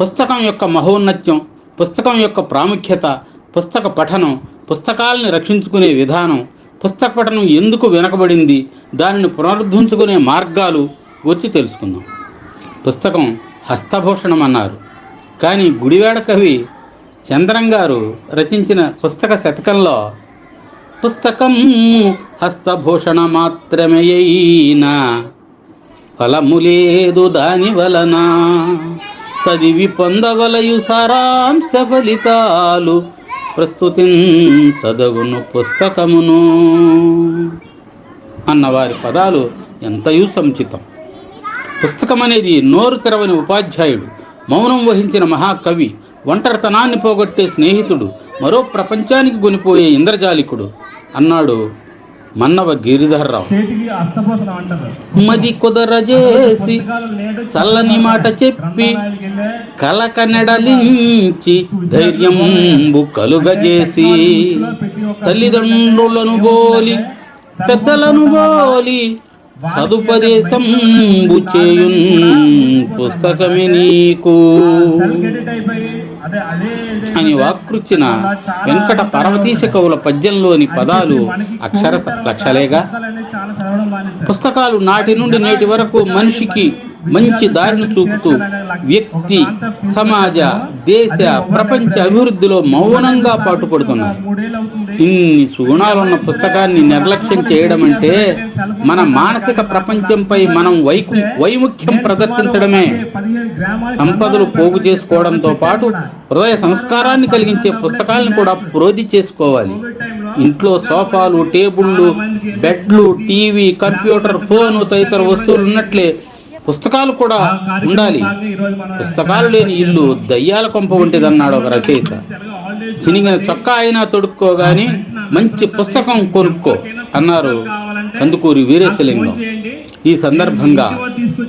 పుస్తకం యొక్క మహోన్నత్యం పుస్తకం యొక్క ప్రాముఖ్యత పుస్తక పఠనం పుస్తకాలని రక్షించుకునే విధానం పుస్తక పఠనం ఎందుకు వెనకబడింది దానిని పునరుద్ధరించుకునే మార్గాలు గురించి తెలుసుకుందాం. పుస్తకం హస్తభూషణం అన్నారు. కానీ గుడివాడ కవి చంద్రం గారు రచించిన పుస్తక శతకంలో పుస్తకం హస్తభూషణ మాత్రమే అయినా ఫలము లేదు దాని వలన. చదివి పొందవలయు సారాంశ ఫలితాలు. ప్రస్తుతి చదవును పుస్తకమును. అన్నవారి పదాలు ఎంతయూ సముచితం. పుస్తకం అనేది నోరు తెరవని ఉపాధ్యాయుడు మౌనం వహించిన మహాకవి ఒంటరితనాన్ని పోగొట్టే స్నేహితుడు మరో ప్రపంచానికి కొనిపోయే ఇంద్రజాలికుడు అన్నాడు మన్నవ గిరిధర్రావు. మది కుదరజేసి పుస్తకాలు నేడు చల్లని మాట చెప్పి కలకనెడలించి ధైర్యంబు కలుగజేసి తల్లిదండ్రులను బోలి పెద్దలను బోలి సదుపదేశం చేయున్ పుస్తకమే నీకు. అని వాకృచ్చిన వెంకట పార్వతీశ కవుల పద్యంలోని పదాలు అక్షర లక్షలేగా. పుస్తకాలు నాటి నుండి నేటి వరకు మనిషికి మంచి దారిని చూపుతూ వ్యక్తి సమాజ దేశ ప్రపంచ అభివృద్ధిలో మౌనంగా పాటుపడుతున్నారు ఇన్ని సుగుణాలున్న పుస్తకాన్ని నిర్లక్ష్యం చేయడం అంటే మన మానసిక ప్రపంచంపై మనం వైకు వైముఖ్యం ప్రదర్శించడమే. సంపదలు పోగు చేసుకోవడంతో పాటు హృదయ సంస్కారాన్ని కలిగించే పుస్తకాలను కూడా ప్రోధి చేసుకోవాలి. ఇంట్లో సోఫాలు టేబుళ్ళు బెడ్లు టీవీ కంప్యూటర్ ఫోన్ తదితర వస్తువులు ఉన్నట్లే పుస్తకాలు కూడా ఉండాలి. పుస్తకాలు లేని ఇల్లు దయ్యాల కొంప వంటిదన్నాడు ఒక రచయిత. చినిగిన చొక్కా అయినా తొడుక్కోగాని మంచి పుస్తకం కొనుక్కో అన్నారు కందుకూరి వీరేశలింగం. ఈ సందర్భంగా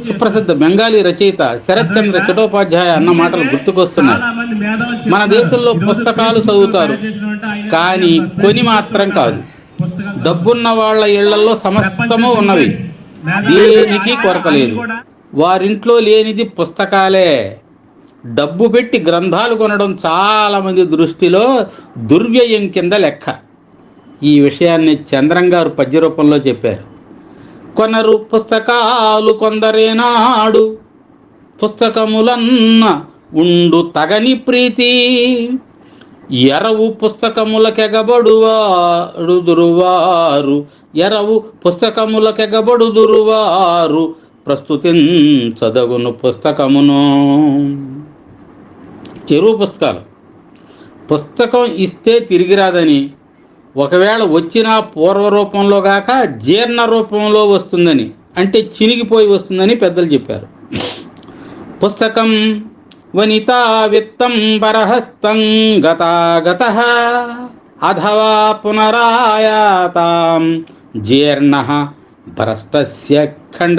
సుప్రసిద్ధ బెంగాలీ రచయిత శరత్ చంద్ర చటోపాధ్యాయ అన్న మాటలు గుర్తుకొస్తున్నాయి. మన. దేశంలో పుస్తకాలు చదువుతారు. కానీ కొని మాత్రం కాదు. డబ్బున్న వాళ్ళ ఇళ్ళలో సమస్తము ఉన్నవి. దేనికి కొరత లేదు. వారింట్లో లేనిది పుస్తకాలే. డబ్బు పెట్టి గ్రంథాలు కొనడం చాలామంది దృష్టిలో దుర్వ్యయం కింద లెక్క. ఈ విషయాన్ని చంద్రం గారు పద్య రూపంలో చెప్పారు. కొనరు పుస్తకాలు కొందరేనాడు పుస్తకములన్న ఉండు తగని ప్రీతి. ఎరవు పుస్తకములకెగబడువాడుదురువారు ఎరవు పుస్తకములకెగబడుదురువారు దురువారు చదవును పుస్తకమును. చెరువు పుస్తకాలు. పుస్తకం ఇస్తే తిరిగి రాదని ఒకవేళ వచ్చినా పూర్వ రూపంలో గాక జీర్ణ రూపంలో వస్తుందని అంటే చినిగిపోయి వస్తుందని పెద్దలు చెప్పారు. పుస్తకం వనితా విత్తం బరహస్తం గతాగత అథవా పునరాయాతాం జీర్ణ భరస్త ఖండ